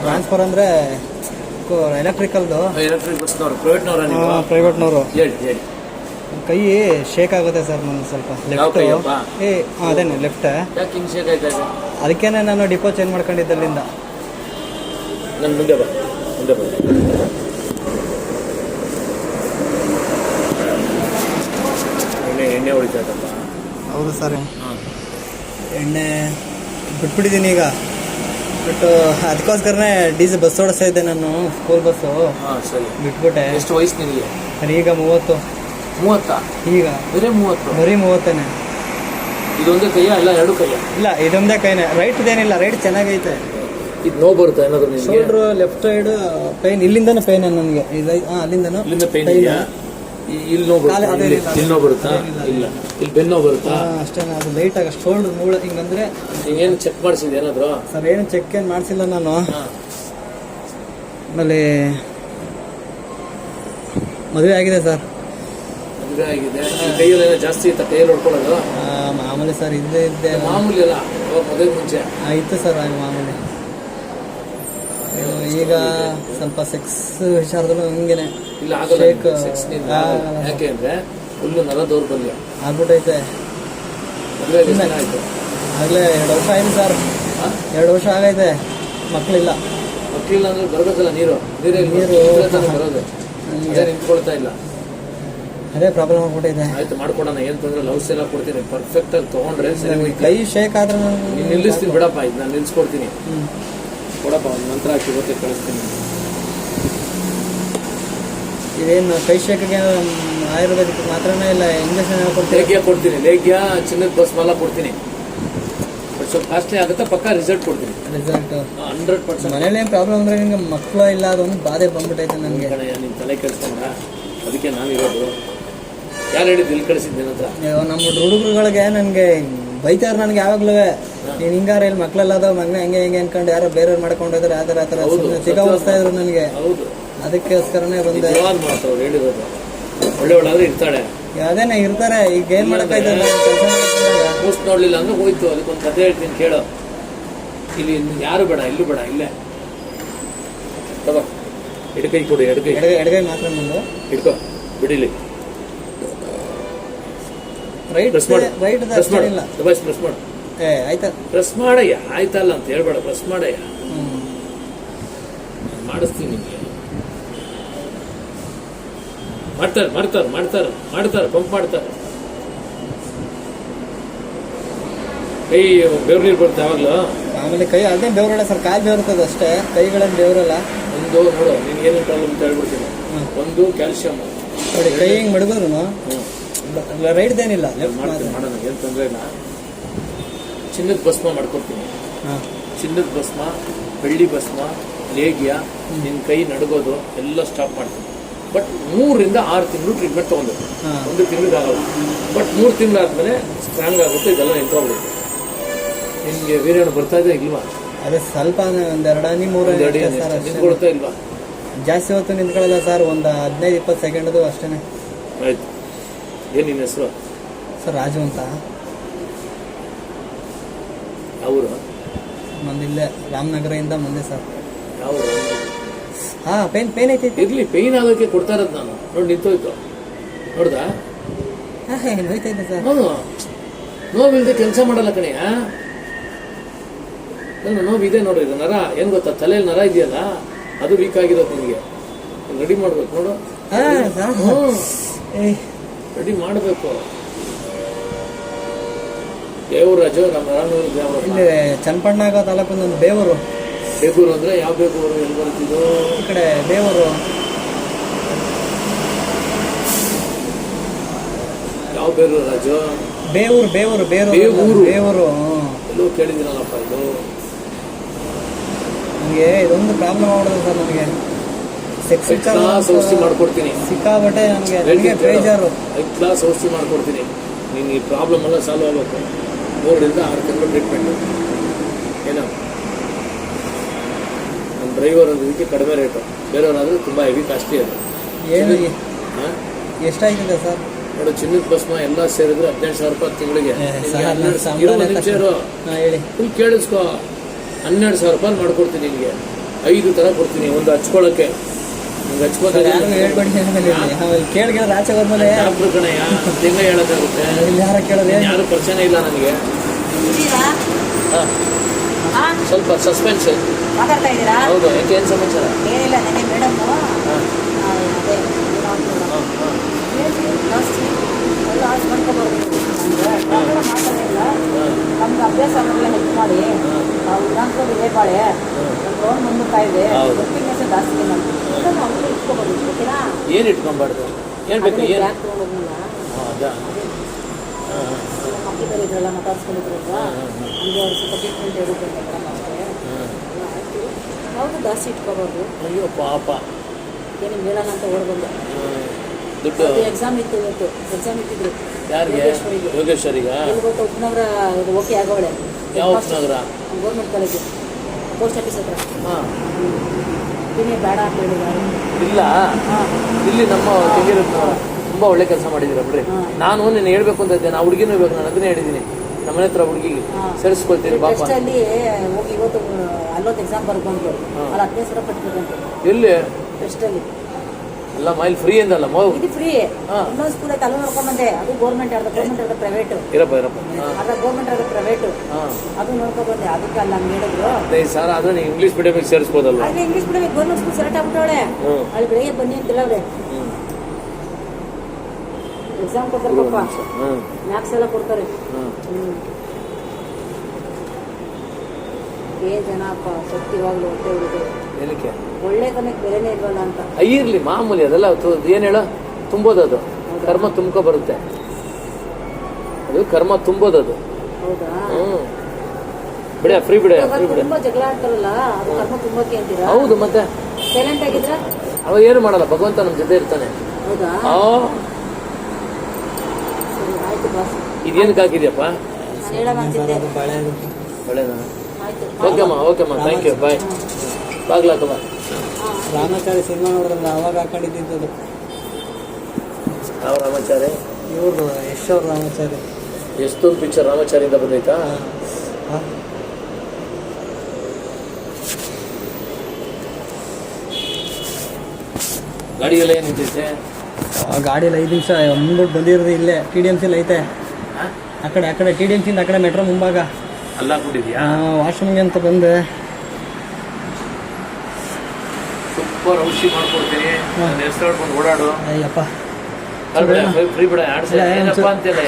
Transfer ಅಂದರೆ ಎಲೆಕ್ಟ್ರಿಕಲ್ದು electric ಬಸ್ನವ್ರು ಪ್ರೈವೇಟ್ನವ್ರ ನೀವು? ಪ್ರೈವೇಟ್ನವರು ಹೇಳಿ ಹೇಳಿ. ಕೈ ಶೇಕ್ ಆಗುತ್ತೆ ಸರ್ ನನ್ನ ಸ್ವಲ್ಪ. ಲೆಫ್ಟ್? ಏ ಅದೇನೆ ಲೆಫ್ಟ್ ಯಾಕೆ ಹಿಂಗೆ ಶೇಕ್ ಆಯ್ತಾ ಇದೆ? ಅದಕ್ಕೇನೆ ನಾನು ಡಿಪೋ ಚೇಂಜ್ ಮಾಡ್ಕೊಂಡಿದ್ದಲ್ಲಿಂದ. ನನ್ನ ಮುಂದೆ ಬಾ ಮುಂದೆ ಬಾ. ಎಣ್ಣೆ ಎಣ್ಣೆ ಹೊಡಿತಾ ಹೌದು ಸರ್. ಎಣ್ಣೆ ಬಿಟ್ಬಿಟ್ಟಿದ್ದೀನಿ ಈಗ. ಬಟ್ ಅದಕ್ಕೋಸ್ಕರನೇ ಡೀಸೆಲ್ ಬಸ್ ಓಡಿಸ್ತಾ ಇದ್ದೆ ನಾನು ಸ್ಕೂಲ್ ಬಸ್ಸು ಹಾಂ ಸರಿ. ಬಿಟ್ಬಿಟ್ಟೆ. ಎಷ್ಟು ವಯಸ್ಸು ನಿನಗೆ? ಸರ್ ಈಗ ಮೂವತ್ತು. ಮೂವತ್ತಾ? ಈಗ. ಬರೀ ಮೂವತ್ತು? ಬರೀ ಮೂವತ್ತೇನೆ. ಇದೊಂದೇ ಕೈಯ ಇಲ್ಲ ಎರಡು ಕೈಯ? ಇಲ್ಲ ಇದೊಂದೇ ಕೈನೇ. ರೈಟ್ದೇನಿಲ್ಲ ರೈಟ್ ಚೆನ್ನಾಗೈತೆ. ಇದು ನೋವು ಬರುತ್ತೆ ಏನಾದ್ರು ಶೋಲ್ಡ್ರು ಲೆಫ್ಟ್ ಸೈಡ್ ಪೈನ್ ಇಲ್ಲಿಂದನೂ ಪೈನ್ ನನಗೆ. ಇದು ಹಾಂ ಅಲ್ಲಿಂದನೂ ಇಲ್ಲಿಂದ ಪೈನ್ ಇಲ್ಲಿ ನೋವು ಬರುತ್ತಾ? ಇಲ್ಲಿ. ಇಲ್ಲ. ಇಲ್ಲಿ ನೋವು ಬರುತ್ತಾ? ಇಲ್ಲ. ಇಲ್ಲ. ಇಲ್ಲಿ ಬೆನ್ನು ಬರುತ್ತಾ? ಅಷ್ಟೇ ಅದು ಲೈಟಾಗಿ ಶೋಲ್ಡ್ರ್ ಮೂಳ ಹಿಂಗಂದ್ರೆ ನೀನೇನು ಚೆಕ್ ಮಾಡಿಸಿದ್ದೆ ಏನಾದ್ರು? ಸರ್ ಏನು ಚೆಕ್ ಏನು ಮಾಡಿಸಿಲ್ಲ ನಾನು. ಆಮೇಲೆ ಮದುವೆ ಆಗಿದೆ ಸರ್. ಮದುವೆ ಆಗಿದೆ. ಕೈಯಲ್ಲಿ ಏನೋ ಜಾಸ್ತಿ ಇತ್ತ ಕೈಯಲ್ಲಿ ಹೊಡ್ಕೊಳ್ಳೋದು? ಆ, ಮಾಮೂಲಿ ಸರ್ ಇದ್ದೇ ಇದ್ದೆ ಮಾಮೂಲಿ ಅಲ್ಲ ಮದುವೆ ಮುಂಚೆ. ಇತ್ತು ಸರ್ ಆಗ ಮಾಮೂಲಿ. ಈಗ ಸ್ವಲ್ಪ ಸೆಕ್ಸ್ ವಿಚಾರದಲ್ಲೂ ಹಿಂಗೇನೆ. ಇಲ್ಲ ಆಗಲ್ಲ ನಿಂದ ಆ, ಯಾಕೆ ಅಂದ್ರೆ ಫುಲ್ಲು ನರ ದೌರ್ಬಲ್ಯ. ಆಗ್ಬಿಟ್ಟೈತೆ. ಮದುವೆ ಆಗಿ ಎಷ್ಟು ದಿನ ಆಯ್ತು. ಆಗಲೇ ಎರಡು ವರ್ಷ ಆಯ್ತು ಸರ್. ಹಾ? ಎರಡು ವರ್ಷ ಆಗೈತೆ. ಮಕ್ಕಳಿಲ್ಲ ಮಕ್ಕಳಿಲ್ಲ ಅಂದ್ರೆ ಬರ್ಬೇಕಲ್ಲ ನೀರು. ನೀರೇ ಇಲ್ಲ. ನೀರು. ಇದ್ರೆ ತಾನೇ ಬರೋದು. ಅದೇ ನಿಂತ್ಕೊಳ್ತಾ ಇಲ್ಲ. ಅದೇ ಪ್ರಾಬ್ಲಮ್ ಆಗ್ಬಿಟ್ಟೈತೆ. ಆಯ್ತು ಮಾಡ್ಕೊಡೋಣ. ಏನ್ ತೊಂದ್ರೆ ಲವ್ಸ್ ಎಲ್ಲ ಕೊಡ್ತೀನಿ. ಪರ್ಫೆಕ್ಟ್ ಆಗಿ ತಗೊಂಡ್ರೆ ಸರಿ ಹೋಯ್ತು. ಕೈ ಶೇಕ್ ಆದ್ರೆ ನಾನು ನೀನ್ ನಿಲ್ಲಿಸ್ತೀನಿ ಬಿಡಪ್ಪ. ಇದು ನಾನು ನಿಲ್ಸ್ಕೊಡ್ತೀನಿ. ಕೊಡಪ್ಪ ಒಂದು ಮಂತ್ರ ಹಾಕಿ ಇವತ್ತೇ ಕಳಿಸ್ತೀನಿ. ಇದೇನು ಕೈಶಕ್ಕೆ ಆಯುರ್ವೇದಿಕ್ ಮಾತ್ರನೇ ಇಲ್ಲ ಇಂಜೆಕ್ಷನ್ ಹೇಳ್ಕೊಡ್ತೀವಿ ಲೇಗ್ಯ ಕೊಡ್ತೀನಿ ಲೇಗ್ಯ ಚಿನ್ನದ ಬಸ್ ಮಾಲ ಕೊಡ್ತೀನಿ. ಬಟ್ ಸ್ವಲ್ಪ ಕಾಸ್ಟ್ಲಿ ಆಗುತ್ತೆ ಪಕ್ಕ ರಿಸಲ್ಟ್ ಕೊಡ್ತೀನಿ. ರಿಸಲ್ಟ್ ಹಂಡ್ರೆಡ್ ಪರ್ಸೆಂಟ್ ಮನೇಲಿ ಏನು ಪ್ರಾಬ್ಲಮ್ ಅಂದ್ರೆ ನಿಮಗೆ ಮಕ್ಕಳು ಇಲ್ಲ ಅದೊಂದು ಬಾಧೆ ಬಂದ್ಬಿಟ್ಟೈತೆ ನನಗೆ. ನಿಮ್ಮ ತಲೆ ಕೆಡಿಸ್ಕೊಂಡ ಅದಕ್ಕೆ ನಾನು ಇರೋದು. ಯಾರು ಹೇಳಿದ್ದು ಇಲ್ಲಿ ಕಳಿಸಿದ್ದೆ ನಿನ್ನ ಹತ್ರ? ನಮ್ಮ ಹುಡುಗರುಗಳಿಗೆ ನನಗೆ ಬೈತಾರೆ ನನಗೆ ಯಾವಾಗ್ಲೂ ನೀನು ಹಿಂಗಾರ ಇಲ್ಲಿ ಮಕ್ಕಳೆಲ್ಲ ಅದಾವ ಮಗನ ಹೆಂಗೆ ಹೆಂಗೆ ಅನ್ಕೊಂಡು ಯಾರೋ ಬೇರೆಯವ್ರು ಮಾಡ್ಕೊಂಡು ಆತರ ಆ ಥರ ಆ ಥರ ಹೌದು. ಸಿಗಾವಸ್ತಾ ಇದ್ರು ನನಗೆ. ಹೌದು. ಅದಕ್ಕೋಸ್ಕರನೇ ಬಂದೆ. ಹೇಳಿರೋದು. ಒಳ್ಳೆ ಒಳ್ಳಾದ್ರೆ ಇರ್ತಾಳೆ ಅದೇನೆ ಇರ್ತಾರೆ ಈಗ ಏನ್ ಮಾಡಕ್ಕಾಯ್ತು ಪೋಸ್ಟ್ ನೋಡ್ಲಿಲ್ಲ ಅಂದ್ರೆ ಹೋಯ್ತು ಅದಕ್ಕೊಂದು ಕಥೆ ಹೇಳ್ತೀನಿ ಕೇಳೋ. ಇಲ್ಲಿ ಯಾರು ಬೇಡ ಇಲ್ಲೂ ಬೇಡ ಇಲ್ಲೇ. ತಗೋ. ಎಡಕೈ ಕೊಡಿ ಎಡಕೈ. ಎಡಗೈ ಮಾತ್ರ ಮುಂದು. ಹಿಡ್ಕೋ ಬಿಡಿಲಿ. ರೈಟ್ ಪ್ರೆಸ್ ಮಾಡು. ರೈಟ್ ಪ್ರೆಸ್ ಮಾಡು. ಇಲ್ಲ? ಪ್ರೆಸ್ ಮಾಡು. ಏ ಆಯ್ತಾ? ಪ್ರೆಸ್ ಮಾಡಯ್ಯ. ಆಯ್ತಲ್ಲ ಅಂತ ಹೇಳ್ಬೇಡ. ಪ್ರೆಸ್ ಮಾಡಯ್ಯ. ಮಾಡಿಸ್ತೀನಿ ನಿಮಗೆ. ಮಾಡ್ತಾರೆ ಮಾಡ್ತಾರೆ ಮಾಡ್ತಾರೆ ಮಾಡ್ತಾರೆ ಪಂಪ್ ಮಾಡ್ತಾರೆ. ಕೈ ಬೆವ್ರು ನೀರು ಬರುತ್ತೆ ಯಾವಾಗಲೂ? ಆಮೇಲೆ ಕೈ ಅದೇ ಬೆವರಲ್ಲ ಸರ್ ಕಾಲು ಬೆವರ್ತದೆ ಅಷ್ಟೇ. ಕೈಗಳನ್ನು ಬೆವರಲ್ಲ? ಒಂದು ನೋಡು ನಿನ್ಗೆ ಏನೇನು ಪ್ರಾಬ್ಲಮ್ ಅಂತ ಹೇಳ್ಬಿಡ್ತೀನಿ. ಒಂದು ಕ್ಯಾಲ್ಸಿಯಂ. ನೋಡಿ ಕೈ ಹಿಂಗೆ ಮಡಗಿದ್ರು ರೈಟ್ದೇನಿಲ್ಲ ಏನಿಲ್ಲ. ಮಾಡ್ತೀನಿ ಮಾತ್ರ. ಮಾಡೋಣ ಏನು ತೊಂದರೆ ಇಲ್ಲ. ಚಿನ್ನದ ಭಸ್ಮ ಮಾಡ್ಕೊಡ್ತೀನಿ. ಹಾಂ. ಚಿನ್ನದ ಭಸ್ಮ ಬೆಳ್ಳಿ ಭಸ್ಮ ಲೇಗ್ಯ ನಿನ್ನ ಕೈ ನಡಗೋದು ಎಲ್ಲ ಸ್ಟಾಪ್ ಮಾಡ್ತೀನಿ. ಬಟ್ ಮೂರರಿಂದ ಆರು ತಿಂಗಳು ಟ್ರೀಟ್ಮೆಂಟ್ ತೊಗೊಂಡು ಹಾ. ಒಂದು ತಿಂಗಳಿಗೆ ಆಗಲ್ಲ. ಬಟ್ ಮೂರು ತಿಂಗಳಾದ್ಮೇಲೆ ಸ್ಟ್ರಾಂಗ್ ಆಗುತ್ತೆ ಇದೆಲ್ಲ ನಿಂತೋಗ್ಬಿಡುತ್ತೆ ನಿಮಗೆ ವೀರ್ಯಾಣು ಬರ್ತಾ ಇದೆ ಇಲ್ವಾ? ಅದೇ ಸ್ವಲ್ಪ ಒಂದು ಎರಡು ಹನಿ ಮೂರು ನಿಂತ್ಕೊಳ್ತಾ ಇಲ್ವಾ? ಜಾಸ್ತಿ ಹೊತ್ತು ನಿಂತ್ಕೊಳ್ಳಲ್ಲ ಸರ್ ಒಂದು ಹದಿನೈದು ಇಪ್ಪತ್ತು ಸೆಕೆಂಡ್ದು ಅಷ್ಟೇ ಆಯ್ತು. ಏನು ನಿನ್ನ ಹೆಸರು? ಸರ್ ರಾಜು ಅಂತ. ಅವರು ಮಂದಿಲ್ಲೇ ರಾಮನಗರದಿಂದ ಮುಂದೆ ಸರ್. ಯಾವ ಹಾಂ ಪೇನ್ ಪೇನ್ ಐತೆ ಇರಲಿ ಪೇನ್ ಆಗೋಕ್ಕೆ ಕೊಡ್ತಾ ಇರೋದು ನಾನು. ನೋಡಿ ನಿಂತೋಯ್ತು. ನೋಡ್ದಾ? ಹಾಂ ನೋಯ್ತೈತೆ ಸರ್. ಹೌದು ನೋವಿಲ್ಲದೆ ಕೆಲಸ ಮಾಡಲ್ಲ ಕಣೆಯ ನನ್ನ ಇದೆ ನೋಡು ಇದು ನರ. ಏನು ಗೊತ್ತಾ ತಲೆಯಲ್ಲಿ ನರ ಇದೆಯಲ್ಲ? ಅದು ವೀಕ್ ಆಗಿರೋದು ನಿಮಗೆ ರೆಡಿ ಮಾಡ್ಬೇಕು ನೋಡು. ಹಾಂ ರೆಡಿ ಮಾಡಬೇಕು. ದೇವರಾಜು ನಮ್ಮ ರಾಮನೂರು ಗ್ರಾಮ ಇಲ್ಲಿ ಚನ್ನಪಣ್ಣಾಗ ತಾಲೂಕಿನ ಒಂದು ಬೇವರು. ಬೇಗೂರು ಅಂದರೆ ಯಾವ ಬೇಗೂರು ಎಲ್ಲಿ ಬರ್ತಿದ್ದು ಈ ಕಡೆ ಬೇವರು. ಯಾವ ಬೇರು ರಾಜು? ಬೇವರು ಬೇವರು ಬೇರು ಬೇವೂರು. ಬೇವರು. ಹ್ಮ್. ಕೇಳಿದಿರಲ್ಲಪ್ಪ ಕೇಳಿದ್ದೀನಲ್ಲಪ್ಪ ಇದು. ನನಗೆ ಇದೊಂದು ಪ್ರಾಬ್ಲಮ್ ಆಗ್ಬಿಡುತ್ತೆ ಸರ್ ನನಗೆ ಕ್ಲಾಸ್ ಔಷಧಿ ಮಾಡ್ಕೊಡ್ತೀನಿ. ಸಿಕ್ಕಾಬಟ್ಟೆ ನನಗೆ ನನಗೆ ಬೇಜಾರು. ಹೈ ಕ್ಲಾಸ್ ಔಷಧಿ ಮಾಡ್ಕೊಡ್ತೀನಿ. ನೀನು ಈ ಪ್ರಾಬ್ಲಮ್ ಎಲ್ಲ ಸಾಲ್ವ್ ಆಗಬೇಕು. ಮೂರರಿಂದ ಆರು ತಿಂಗಳು ಟ್ರೀಟ್ಮೆಂಟ್ ಏನೋ? ನಮ್ಮ ಡ್ರೈವರ್ ಇದಕ್ಕೆ ಕಡಿಮೆ ರೇಟು ಬೇರೆಯವರಾದ್ರೆ ತುಂಬ ಹೆವಿ ಕಾಸ್ಟ್ಲಿ ಅದು. ಏನು ಎಷ್ಟಾಗಿದೆ ಸರ್? ನೋಡು ಚಿನ್ನದ ಭಸ್ಮ ಎಲ್ಲ ಸೇರಿದ್ರೆ ಹದಿನೆಂಟು ಸಾವಿರ ರೂಪಾಯಿ ತಿಂಗಳಿಗೆ. ನನ್ನ ಹೇಳಿ. ಫುಲ್ ಕೇಳಿಸ್ಕೊ. ಹನ್ನೆರಡು ಸಾವಿರ ರೂಪಾಯಿ ಮಾಡ್ಕೊಡ್ತೀನಿ ನಿಮಗೆ ಐದು ತರ ಕೊಡ್ತೀನಿ ಒಂದು ಹಚ್ಕೊಳಕ್ಕೆ ನಿಂಗೆ ಹಚ್ಕೋತಾರೆ ಯಾರು ಹೇಳ್ಬೇಡಿ ಆಮೇಲೆ ಇಲ್ಲಿ. ಆಮೇಲೆ ಕೇಳಿ ಕೇಳಿದ್ರೆ ಆಚೆ ಹೋದ್ಮೇಲೆ ಹೆಂಗ ಹೇಳಕ್ಕಾಗುತ್ತೆ ಇಲ್ಲಿ ಯಾರ ಕೇಳಿದ್ರೆ ಯಾರು ಪರಿಚಯನೇ ಇಲ್ಲ ನನಗೆ. ಹಾ. ಹಾ. ಸ್ವಲ್ಪ ಸಸ್ಪೆನ್ಸ್ ಮಾತಾಡ್ತಾ ಇದ್ದೀರಾ? ಹೌದು ಯಾಕೆ ಏನ್ ಸಮಾಚಾರ? ಏನಿಲ್ಲ ನನಗೆ ಮೇಡಮ್. ನಮ್ಗೆ ಅಭ್ಯಾಸ ಆಗಲ್ಲ ಹೆಲ್ಪ್ ಮಾಡಿ. ನಾವು ಉದಾಹರಣೆ ಬಾಳೆ ಲೋನ್ ಇದೆ. ಗೊತ್ತಿನ ಜಾಸ್ತಿ ಇದೆ ನಮ್ಗೆ ಏನು ಇಟ್ಕೊಂಬಾರ್ದು? ಏನ್ ಬೇಕು? ಏನು? ಯಾವುದು ಜಾಸ್ತಿ ಇಟ್ಕೋಬಾರ್ದು? ಅಯ್ಯೋ ಪಾಪ. ಏನು ಹೇಳೋಣ ಅಂತ ಓಡ್ಬಂದು. ದುಡ್ಡು. ಎಕ್ಸಾಮ್ ಇತ್ತು ಇವತ್ತು. ಎಕ್ಸಾಮ್ ಇಟ್ಟಿದ್ರು ಯಾರಿಗೆ? ಯೋಗೇಶ್ವರಿಗೆ. ಉಪನಗರ ಓಕೆ ಆಗೋಳೆ ಯಾವ ಉಪನಗರ ಗೌರ್ಮೆಂಟ್ ಕಾಲೇಜು ಪೋಸ್ಟ್ ಆಫೀಸ್ ಹತ್ರ. ಹಾ. ದಿನೇ ಬೇಡ ಅಂತ ಹೇಳಿದ್ದಾರೆ. ಇಲ್ಲ. ಇಲ್ಲಿ ನಮ್ಮ ತೆಗೀರು ತುಂಬಾ ಒಳ್ಳೆ ಕೆಲಸ ಮಾಡಿದ್ದೀರ ಬಿಡ್ರಿ. ನಾನು ನಿನ್ನ ಹೇಳ್ಬೇಕು ಅಂತ ಇದ್ದೆ ನಾ ಹುಡುಗಿನೂ ಇರ್ಬೇಕು ನಾನು ಅದನ್ನೇ ಹೇಳಿದ್ದೀನಿ. ನಮ್ಮ ಮನೆ ಹತ್ರ ಹುಡುಗಿಗೆ. ಸೇರಿಸ್ಕೊಳ್ತೀನಿ ಟೆಸ್ಟ್ ಅಲ್ಲಿ ಹೋಗಿ ಇವತ್ತು ಅಲ್ಲೊಂದು ಎಕ್ಸಾಮ್ ಹಾ. ಅಲ್ಲಿ ಹದಿನೈದು ಸಾವಿರ ಕಟ್ಬೇಕಂತೆ ಎಲ್ಲಿ? ಟೆಸ್ಟ್ ಎಲ್ಲ ಮೈಲ್ ಫ್ರೀ ಅಂದಲ್ಲ ಮೋ ಇದು ಫ್ರೀ. ಇನ್ನೊಂದು ಸ್ಕೂಲ್ ಐತೆ ಅಲ್ಲೂ ನೋಡ್ಕೊಂಡ್ ಬಂದೆ. ಅದು ಗೌರ್ಮೆಂಟ್ ಅರ್ಧ ಗೌರ್ಮೆಂಟ್ ಅರ್ಧ ಪ್ರೈವೇಟ್ ಇರಪ್ಪ ಇರಪ್ಪ. ಅರ್ಧ ಗೌರ್ಮೆಂಟ್ ಅರ್ಧ ಪ್ರೈವೇಟ್ ಹಾ. ಅದು ನೋಡ್ಕೊಂಡ್ ಬಂದೆ. ಅದಕ್ಕೆ ಅಲ್ಲ ಹಂಗೆ ಹೇಳಿದ್ರು. ಹದಿನೈದು ಸಾವಿರ ಆದ್ರೆ ನೀವು ಇಂಗ್ಲೀಷ್ ಮೀಡಿಯಮಿಗೆ ಸೇರಿಸ್ಬೋದಲ್ಲ ಅದೇ English medium government school select ಆಗ್ಬಿಟ್ಟವಳೆ. ಅಲ್ಲಿ ಬೆಳಿಗ್ಗೆ ಬನ್ನಿ ಅಂತ ಹೇಳವ್ರೆ ಹ್ಮ್. ಎಕ್ಸಾಮ್ ಕೊಡ್ತಾರೆ ಪಾಪ. ಹ್ಮ್ ಮ್ಯಾಕ್ಸ್ ಎಲ್ಲ ಕೊಡ್ತಾರೆ. ಏ ಏನ್ ಜನಪ್ಪ ಸತ್ಯವಾಗ್ಲು ಹೊಟ್ಟೆ ಹುಡುಗ ಏನಕ್ಕೆ? ಒಳ್ಳೆತನಕ್ಕೆ ಬೆಲೆನೇ ಇಲ್ವಲ್ಲ ಅಂತ. ಇರ್ಲಿ ಮಾಮೂಲಿ ಅದೆಲ್ಲ ಏನು ಹೇಳ? ತುಂಬೋದು ಅದು. ಕರ್ಮ ತುಂಬ್ಕೊ ಬರುತ್ತೆ. ಅದು ಕರ್ಮ ತುಂಬೋದು ಅದು. ಹೌದಾ? ಹ್ಮ್. ಬಿಡ ಫ್ರೀ ಬಿಡ ಫ್ರೀ ಬಿಡ. ತುಂಬಾ ಜಗಳ ಆಡ್ತಾರಲ್ಲ ಅದು ಕರ್ಮ ತುಂಬಕ್ಕೆ ಅಂತೀರಾ? ಹೌದು ಮತ್ತೆ? ಸೈಲೆಂಟ್ ಆಗಿದ್ರ? ಅವ ಏನು ಮಾಡಲ್ಲ ಭಗವಂತ ನಮ್ಮ ಜೊತೆ ಇರ್ತಾನೆ. ಹೌದಾ? ಆ? ಸರಿ ಆಯ್ತು ಬಾಸ್ ಇದೇನಕ್ಕೆ ಹಾಕಿದ್ಯಪ್ಪ ನಾನು ಹೇಳೋಣ ಅಂತಿದ್ದೆ ಅದು. ಬಳೆ ಒಳ್ಳೇದಾ ಆಯ್ತು ಓಕೆಮ್ಮ ಓಕೆಮ್ಮ ಥ್ಯಾಂಕ್ ಯು ಬಾಯ್ ಬಾಗ್ಲಾಕಮ್ಮ ಹಾ ರಾಮಾಚಾರಿ ಸಿನಿಮಾ ನೋಡಿದ್ರಲ್ಲ ಅವಾಗ ಹಾಕೊಂಡಿದ್ದು ಯಾವ ರಾಮಾಚಾರಿ ಇವ್ರದ್ದು ಯಶ್ ಅವ್ರ ರಾಮಾಚಾರಿ ಎಷ್ಟೊಂದು ಪಿಕ್ಚರ್ ರಾಮಾಚಾರಿಯಿಂದ ಬಂದೈತಾ? ಹಾ. ಗಾಡಿ ಎಲ್ಲ ಏನು ನಿಂತೈತೆ ಗಾಡಿಯಲ್ಲಿ ಐದು ನಿಮಿಷ ಮುಂದೂಟ್ ಬಂದಿರೋದು ಇಲ್ಲೇ ಟಿ ಡಿ ಎಂ ಸಿಲ್ ಐತೆ. ಆ ಕಡೆ ಆ ಕಡೆ ಟಿ ಡಿ ಎಂ ಸಿಂದ ಆ ಕಡೆ ಮೆಟ್ರೋ ಮುಂಭಾಗ. ಅಲ್ಲ ಕೊಟ್ಟಿದ್ಯಾ ವಾಶ್ರೂಮ್ಗೆ ಅಂತ ಬಂದೆ. ಸೂಪರ್ ಔಷಧಿ ಮಾಡ್ಕೊಡ್ತೀನಿ ನನ್ನ ಹೆಸರು ಹೇಳ್ಕೊಂಡು ಓಡಾಡು. ಅಯ್ಯಪ್ಪ. ಫ್ರೀ ಬಿಡ ಆಡ್ಸ. ಇಲ್ಲ, ಏನಪ್ಪ ಅಂತಿಲ್ಲ